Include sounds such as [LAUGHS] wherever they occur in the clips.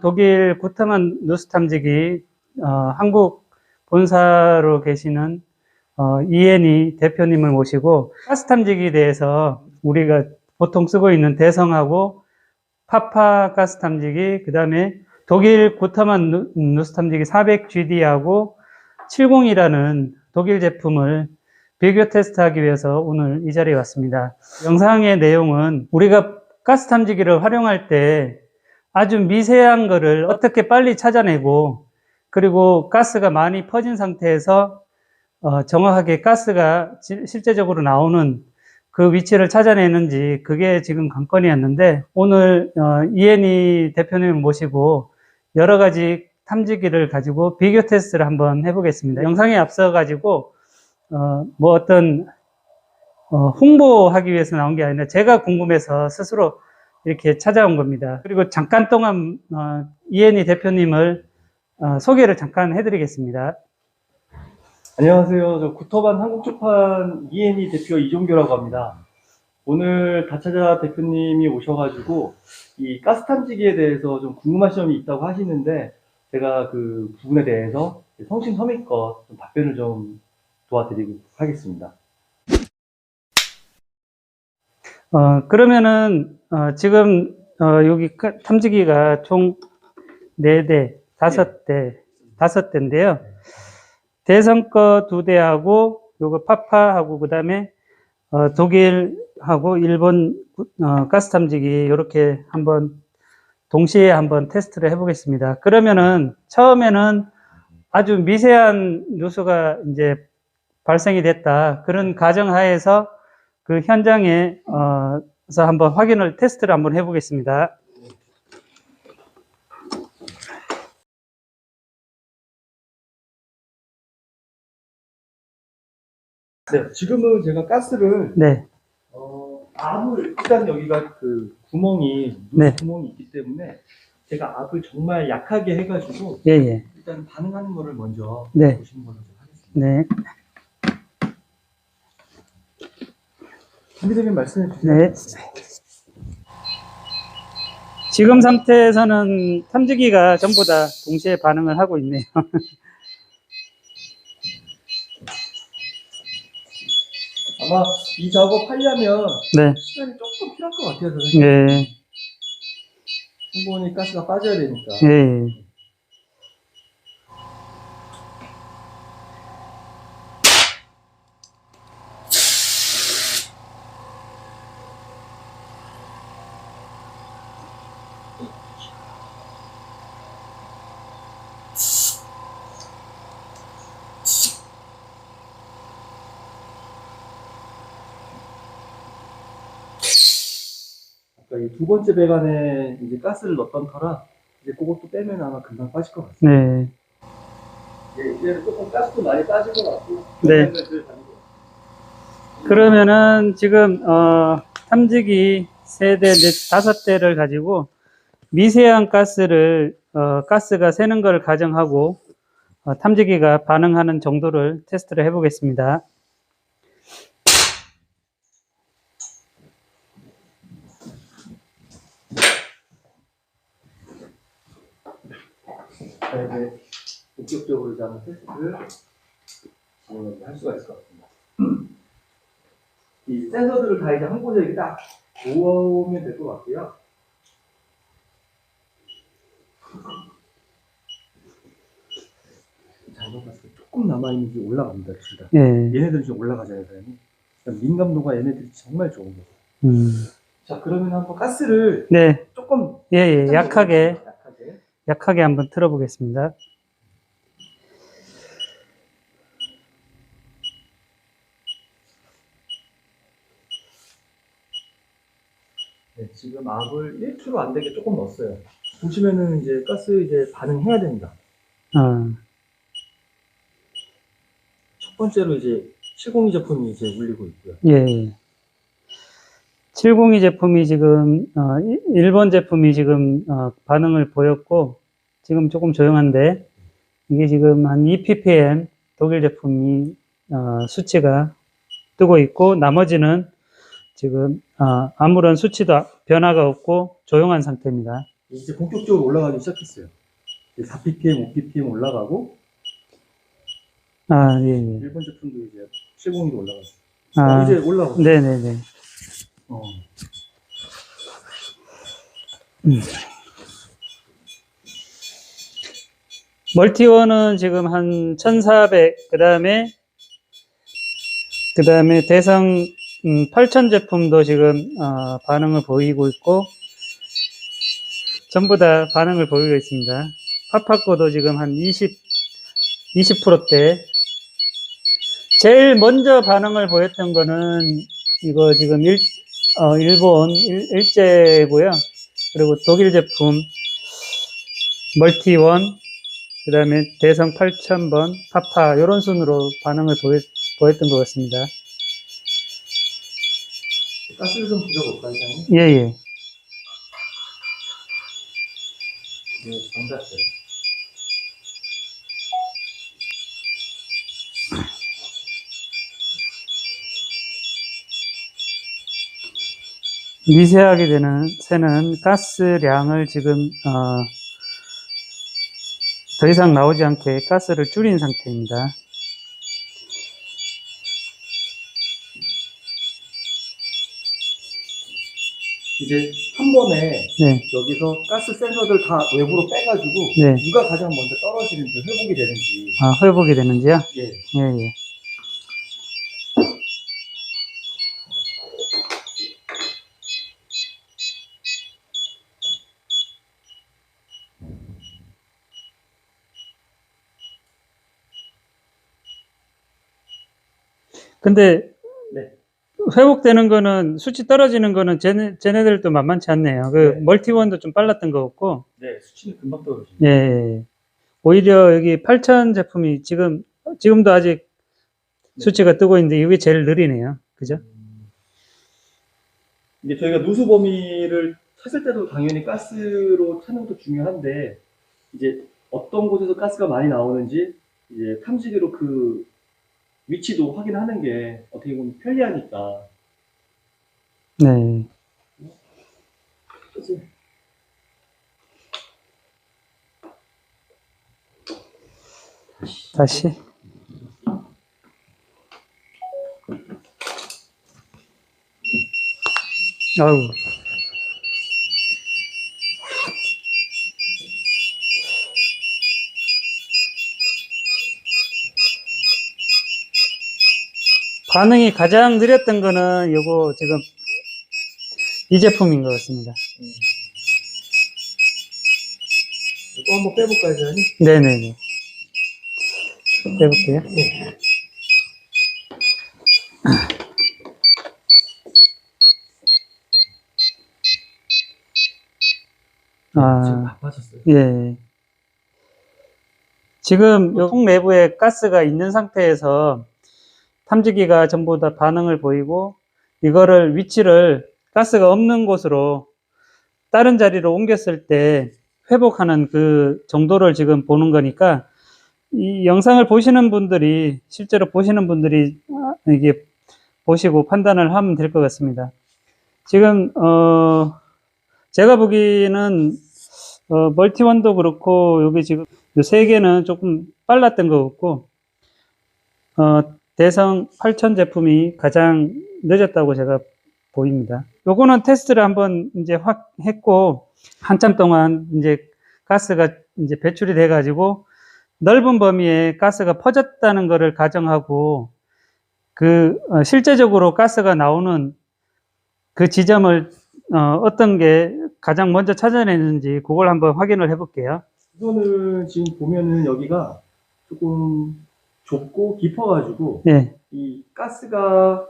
독일 구타만 누스탐지기 어, 한국 본사로 계시는 어, 이엔이 대표님을 모시고 가스탐지기에 대해서 우리가 보통 쓰고 있는 대성하고 파파 가스탐지기 그 다음에 독일 구타만 누- 누스탐지기 400GD하고 70이라는 독일 제품을 비교 테스트하기 위해서 오늘 이 자리에 왔습니다. 영상의 내용은 우리가 가스 탐지기를 활용할 때 아주 미세한 거를 어떻게 빨리 찾아내고 그리고 가스가 많이 퍼진 상태에서 어, 정확하게 가스가 지- 실제적으로 나오는 그 위치를 찾아내는지 그게 지금 관건이었는데 오늘 어, 이엔이 대표님을 모시고 여러 가지 탐지기를 가지고 비교 테스트를 한번 해보겠습니다. 영상에 앞서 가지고 어, 뭐 어떤 어, 홍보하기 위해서 나온 게 아니라 제가 궁금해서 스스로 이렇게 찾아온 겁니다. 그리고 잠깐 동안 어, 이엔이 대표님을 어, 소개를 잠깐 해드리겠습니다. 안녕하세요. 저 구터반 한국출판 이엔이 대표 이종교라고 합니다. 오늘 다차자 대표님이 오셔가지고 이 가스 탐지기에 대해서 좀 궁금하신 점이 있다고 하시는데 제가 그 부분에 대해서 성심성의껏 좀 답변을 좀 도와드리도록 하겠습니다. 어, 그러면은 어, 지금 어, 여기 가- 탐지기가 총 4대, 5대, 5대인데요. 대성 거 2대하고 요거 파파하고 그 다음에 어, 독일하고 일본 어, 가스 탐지기 이렇게 한번 동시에 한번 테스트를 해보겠습니다. 그러면은 처음에는 아주 미세한 누수가 이제 발생이 됐다. 그런 가정하에서 그 현장에 어 서 한번 확인을 테스트를 한번 해보겠습니다. 네, 지금은 제가 가스를 네, 어, 압을 일단 여기가 그 구멍이 네. 구멍이 있기 때문에 제가 압을 정말 약하게 해가지고 예, 예, 일단 반응하는 거를 먼저 네. 보시는 걸로 좀 하겠습니다. 네, 준비되면 말씀해 주세요. 네. 지금 상태에서는 탐지기가 전부 다 동시에 반응을 하고 있네요. [LAUGHS] 아마 이 작업 하려면 네, 시간이 조금 필요할 것 같아요. 선생님. 예, 충분히 가스가 빠져야 되니까. 이두 번째 배관에 이제 가스를 넣었던 터라 이제 그것도 빼면 아마 금방 빠질 것 같아요. 네, 예, 이제는 조금 가스도 많이 빠진 것 같고. 네. 그러면은 지금 어, 탐지기 세 대, 네, 다섯 대를 가지고 미세한 가스를 어, 가스가 새는 걸 가정하고 어, 탐지기가 반응하는 정도를 테스트를 해보겠습니다. 자, 이제 본격적으로 이제 한번 테스트를 진행을 할 수가 있을 것 같습니다. 이 센서들을 다 이제 한 곳에 이렇게 딱 모으면 될 것 같고요. 잘못 봤을 때 조금 남아있는지 올라갑니다, 둘 다. 예, 얘네들은 좀 올라가잖아요, 사장님. 그러니까 민감도가 얘네들이 정말 좋은 거예요. 음, 자, 그러면 한번 가스를 네, 조금 예, 예, 약하게, 약하게. 한번 틀어보겠습니다. 네, 지금 압을 1kg 안 되게 조금 넣었어요. 보시면은 이제 가스 이제 반응해야 됩니다. 어, 첫 번째로 이제 702 제품이 이제 울리고 있고요. 예. 702 제품이 지금, 어, 일- 일본 제품이 지금, 어, 반응을 보였고, 지금 조금 조용한데, 이게 지금 한 2ppm 독일 제품이, 어, 수치가 뜨고 있고, 나머지는 지금, 어, 아무런 수치도 변화가 없고, 조용한 상태입니다. 이제 본격적으로 올라가기 시작했어요. 4ppm, 5ppm 올라가고 아, 예, 예. 일본 제품도 이제 701로 올라갔어요. 아, 어, 이제 올라가고. 네네네. 어. 멀티원은 지금 한 1400, 그 다음에, 그 다음에 대성 음, 8000 제품도 지금, 어, 반응을 보이고 있고, 전부 다 반응을 보이고 있습니다. 파파코도 지금 한 20, 20%대. 제일 먼저 반응을 보였던 거는, 이거 지금 일, 어, 일본 일, 일제고요. 그리고 독일 제품, 멀티원, 그 다음에 대성 8000번, 파파, 이런 순으로 반응을 보였, 보였던 것 같습니다. 가스를 좀 줄여볼까요, 사장님? 예, 예. 네, 정답어요. 미세하게 되는 새는 가스량을 지금, 어, 더 이상 나오지 않게 가스를 줄인 상태입니다. 이제 한 번에 네, 여기서 가스 센서들 다 외부로 빼가지고 네. 누가 가장 먼저 떨어지는지 회복이 되는지 아, 회복이 되는지요? 예. 예, 예. 근데 네. 회복되는 거는 수치 떨어지는 거는 쟤네, 쟤네들도 만만치 않네요. 그 네. 멀티원도 좀 빨랐던 것 같고 네, 수치는 금방 떨어집니다. 예, 예. 오히려 여기 8000 제품이 지금, 지금도 아직 네. 수치가 뜨고 있는데 이게 제일 느리네요. 그죠? 이제 저희가 누수 범위를 찾을 때도 당연히 가스로 찾는 것도 중요한데 이제 어떤 곳에서 가스가 많이 나오는지 이제 탐지기로 그 위치도 확인하는 게 어떻게 보면 편리하니까 네. 그치? 다시. 아우. 반응이 가장 느렸던 거는 요거 지금 이 제품인 것 같습니다. 또 한번 빼볼까요, 사장님? 네네네. 빼볼게요. 지금 아, 바빠졌어요. 예. 지금 통 내부에 가스가 있는 상태에서 탐지기가 전부 다 반응을 보이고 이거를 위치를 가스가 없는 곳으로 다른 자리로 옮겼을 때 회복하는 그 정도를 지금 보는 거니까 이 영상을 보시는 분들이 실제로 보시는 분들이 아, 이게 보시고 판단을 하면 될 것 같습니다. 지금 어 제가 보기에는 어 멀티원도 그렇고 여기 지금 이세 개는 조금 빨랐던 것 같고 어 대성 8000 제품이 가장 늦었다고 제가 보입니다. 요거는 테스트를 한번 이제 확 했고 한참 동안 이제 가스가 이제 배출이 돼 가지고 넓은 범위에 가스가 퍼졌다는 것을 가정하고 그 어, 실제적으로 가스가 나오는 그 지점을 어, 떤게 가장 먼저 찾아내는지 그걸 한번 확인을 해볼게요. 이거는 지금 보면은 여기가 조금 좁고 깊어가지고 예, 이 가스가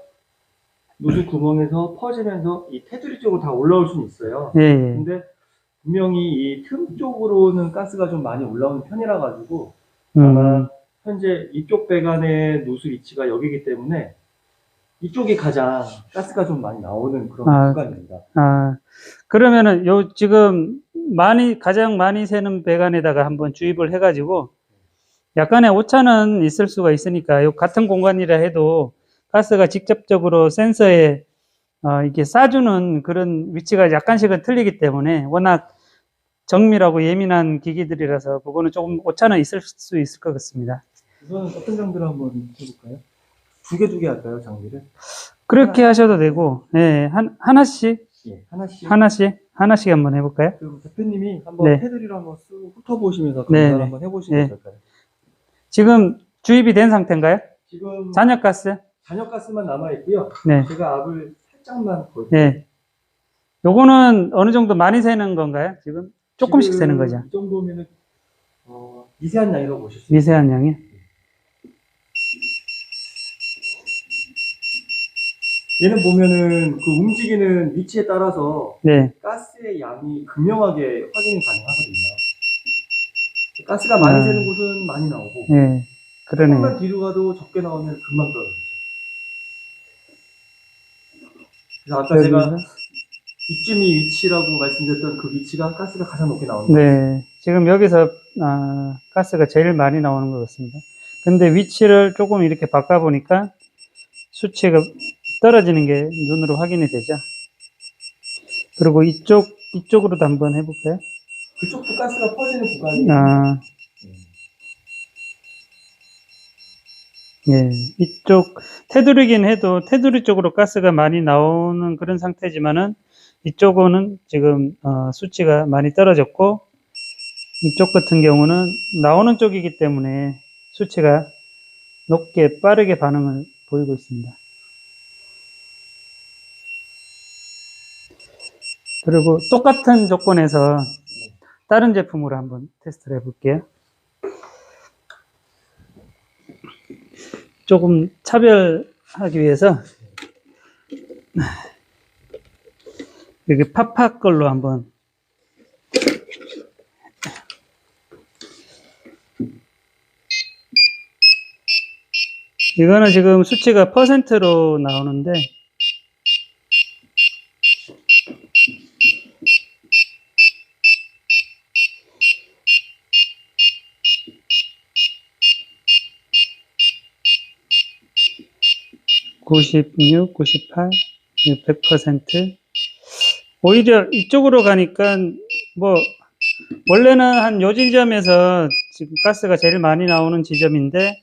노즐 구멍에서 퍼지면서 이 테두리 쪽으로 다 올라올 수는 있어요. 예, 예. 근데 분명히 이 틈 쪽으로는 가스가 좀 많이 올라오는 편이라 가지고 음, 아마 현재 이쪽 배관의 노즐 위치가 여기기 때문에 이쪽이 가장 가스가 좀 많이 나오는 그런 아. 구간입니다. 아, 그러면은 요 지금 많이, 가장 많이 새는 배관에다가 한번 주입을 해가지고 약간의 오차는 있을 수가 있으니까 요 같은 공간이라 해도 가스가 직접적으로 센서에 어, 이렇게 쏴주는 그런 위치가 약간씩은 틀리기 때문에 워낙 정밀하고 예민한 기기들이라서 그거는 조금 오차는 있을 수 있을 것 같습니다. 우선 어떤 장비를 한번 해볼까요? 두 개 두 개 할까요, 장비를? 그렇게 하셔도 되고, 예, 한, 하나씩, 예, 하나씩. 하나씩, 하나씩 한번 해볼까요? 그럼 대표님이 한번 네. 테두리를 한번 쓱 훑어보시면서 네, 검사를 네. 한번 해보시면 네. 어떨까요? 지금 주입이 된 상태인가요? 지금 잔여가스? 잔여가스만 남아 있고요. 네, 제가 압을 살짝만 볼게요. 네. 요거는 어느 정도 많이 새는 건가요? 지금? 조금씩 지금 새는 거죠? 이 정도면은 어, 미세한 양이라고 보실 수 있어요. 미세한 양이? 얘는 보면은 그 움직이는 위치에 따라서 네, 가스의 양이 극명하게 확인이 가능하거든요. 가스가 많이 아. 새는 곳은 많이 나오고 네, 조금만 그러네요. 뒤로 가도 적게 나오면 금방 떨어지죠. 그래서 아까 제가 이쯤이 위치라고 말씀드렸던 그 위치가 가스가 가장 높게 나오는 거예요. 네, 지금 여기서 아, 가스가 제일 많이 나오는 것 같습니다. 근데 위치를 조금 이렇게 바꿔보니까 수치가 떨어지는 게 눈으로 확인이 되죠. 그리고 이쪽, 이쪽으로도 한번 해볼까요? 그쪽도 가스가 퍼지는 구간이 아, 예, 이쪽 테두리긴 해도 테두리 쪽으로 가스가 많이 나오는 그런 상태지만은 이쪽은 지금 어, 수치가 많이 떨어졌고 이쪽 같은 경우는 나오는 쪽이기 때문에 수치가 높게 빠르게 반응을 보이고 있습니다. 그리고 똑같은 조건에서 다른 제품으로 한번 테스트를 해볼게요. 조금 차별하기 위해서 여기 파파 걸로 한번 이거는 지금 수치가 퍼센트로 나오는데 구십육, 구십팔, 백 퍼센트. 오히려 이쪽으로 가니까 뭐 원래는 한 요 지점에서 지금 가스가 제일 많이 나오는 지점인데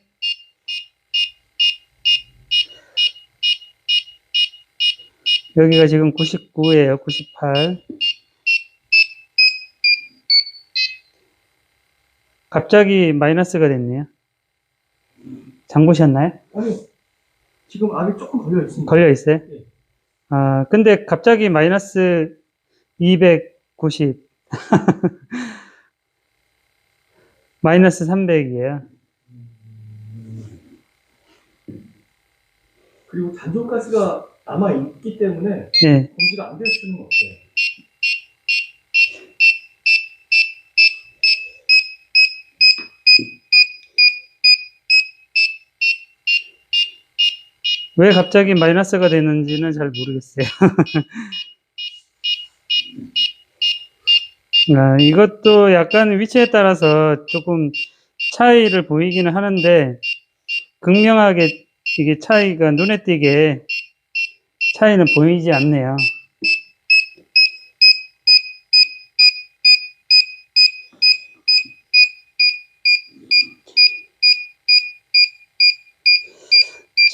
여기가 지금 99예요. 98. 갑자기 마이너스가 됐네요. 잠그셨나요? 아니 지금 압이 조금 걸려 있습니다. 걸려 있어요? 네. 아, 근데 갑자기 마이너스 290. [LAUGHS] 마이너스 300이에요. 그리고 잔존 가스가 남아 있기 때문에 예. 공지가 안 될 수는 없어요. 왜 갑자기 마이너스가 되는지는 잘 모르겠어요. [LAUGHS] 아, 이것도 약간 위치에 따라서 조금 차이를 보이기는 하는데, 극명하게 이게 차이가 눈에 띄게 차이는 보이지 않네요.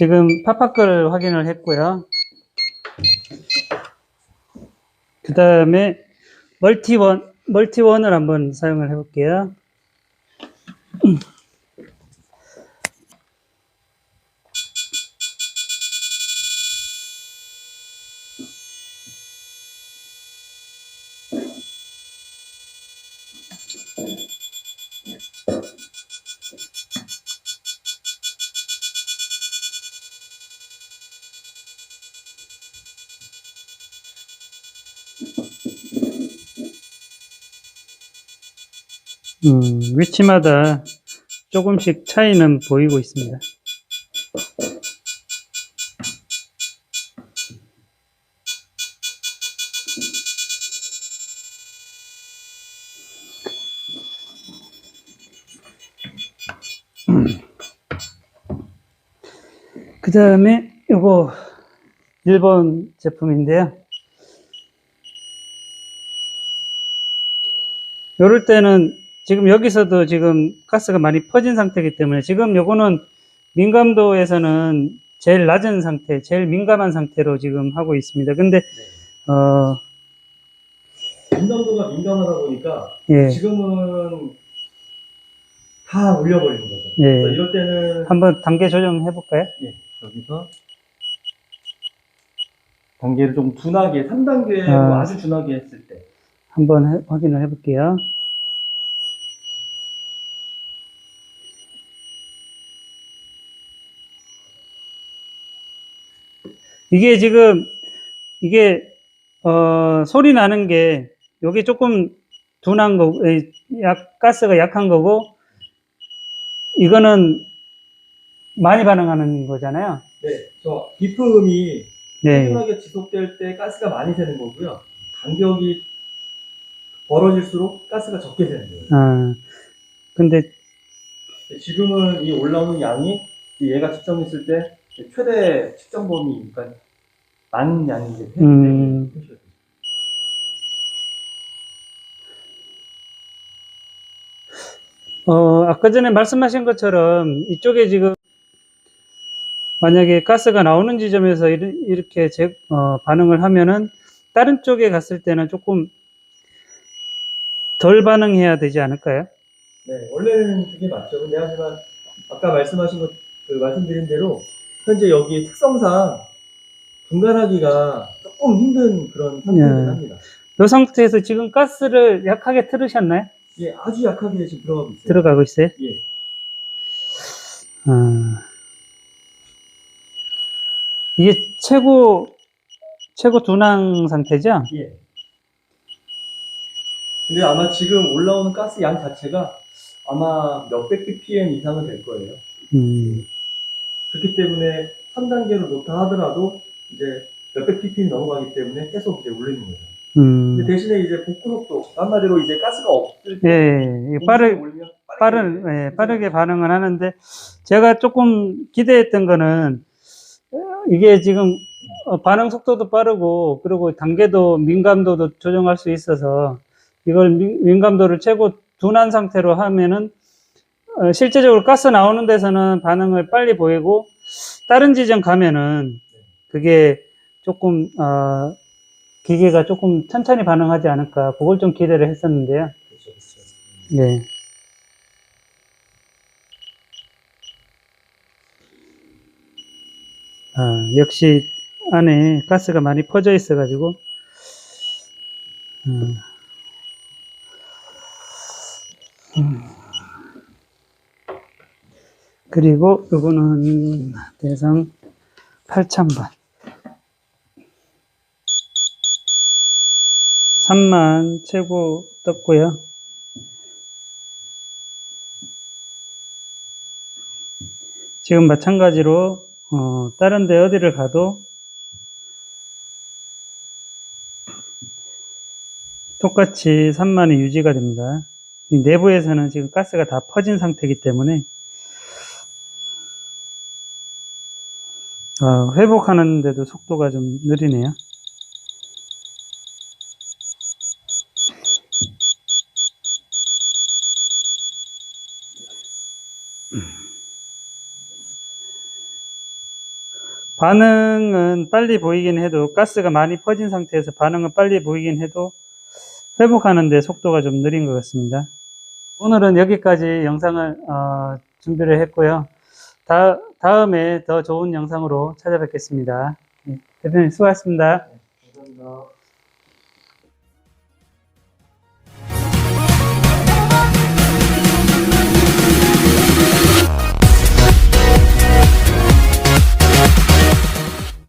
지금 파파걸 확인을 했고요. 그 다음에 멀티원, 멀티원을 한번 사용을 해볼게요. 위치마다 조금씩 차이는 보이고 있습니다. 그 다음에 요거 일본 제품인데요. 요럴 때는 지금 여기서도 지금 가스가 많이 퍼진 상태이기 때문에 지금 요거는 민감도에서는 제일 낮은 상태, 제일 민감한 상태로 지금 하고 있습니다. 근데, 어, 민감도가 민감하다 보니까 예, 지금은 다 올려버리는 거죠. 예. 그래서 이럴 때는 한번 단계 조정해 볼까요? 예, 여기서 단계를 좀 둔하게 3단계 아. 아주 둔하게 했을 때 한번 해- 확인을 해 볼게요. 이게 지금 이게 어 소리 나는 게 여기 조금 둔한 거, 에, 약 가스가 약한 거고 이거는 많이 반응하는 거잖아요. 네, 저 비품이 네. 꾸준하게 지속될 때 가스가 많이 새는 거고요. 간격이 벌어질수록 가스가 적게 새는 거예요. 아 근데 지금은 이 올라오는 양이 얘가 측정했을 때 최대 측정 범위, 그러니까 만 양이 이제 음. 어, 아까 전에 말씀하신 것처럼 이쪽에 지금 만약에 가스가 나오는 지점에서 이렇게 제- 어, 반응을 하면은 다른 쪽에 갔을 때는 조금 덜 반응해야 되지 않을까요? 네, 원래는 그게 맞죠. 근데 하지만 아까 말씀하신 것, 그 말씀드린 대로 현재 여기 특성상 분간하기가 조금 힘든 그런 상태긴 네. 합니다. 이 상태에서 지금 가스를 약하게 틀으셨나요? 예, 아주 약하게 지금 들어가고 있어요. 들어가고 있어요? 예. 아, 이게 최고, 최고 둔항 상태죠? 예. 근데 아마 지금 올라오는 가스 양 자체가 아마 몇백 ppm 이상은 될 거예요. 음, 그렇기 때문에 3단계로 놓다 하더라도 이제 몇백 ppm 넘어가기 때문에 계속 이제 올리는 거죠. 음. 근데 대신에 이제 복구 속도 한마디로 이제 가스가 없을 때 예, 예, 이게 빠르, 빠른, 예, 빠르게 반응을 하는데, 제가 조금 기대했던 거는, 어, 이게 지금 어, 반응 속도도 빠르고, 그리고 단계도 민감도도 조정할 수 있어서, 이걸 민, 민감도를 최고 둔한 상태로 하면은, 어, 실제적으로 가스 나오는 데서는 반응을 빨리 보이고, 다른 지점 가면은, 그게 조금, 어, 기계가 조금 천천히 반응하지 않을까, 그걸 좀 기대를 했었는데요. 네. 아, 역시 안에 가스가 많이 퍼져 있어 가지고, 음. 음. 그리고 이거는 대상 8,000번. 3만 최고 떴고요. 지금 마찬가지로 어, 다른 데 어디를 가도 똑같이 3만이 유지가 됩니다. 이 내부에서는 지금 가스가 다 퍼진 상태이기 때문에 어, 회복하는데도 속도가 좀 느리네요. 반응은 빨리 보이긴 해도 가스가 많이 퍼진 상태에서 반응은 빨리 보이긴 해도 회복하는데 속도가 좀 느린 것 같습니다. 오늘은 여기까지 영상을 어, 준비를 했고요. 다, 다음에 더 좋은 영상으로 찾아뵙겠습니다. 네, 대표님 수고하셨습니다. 감사합니다.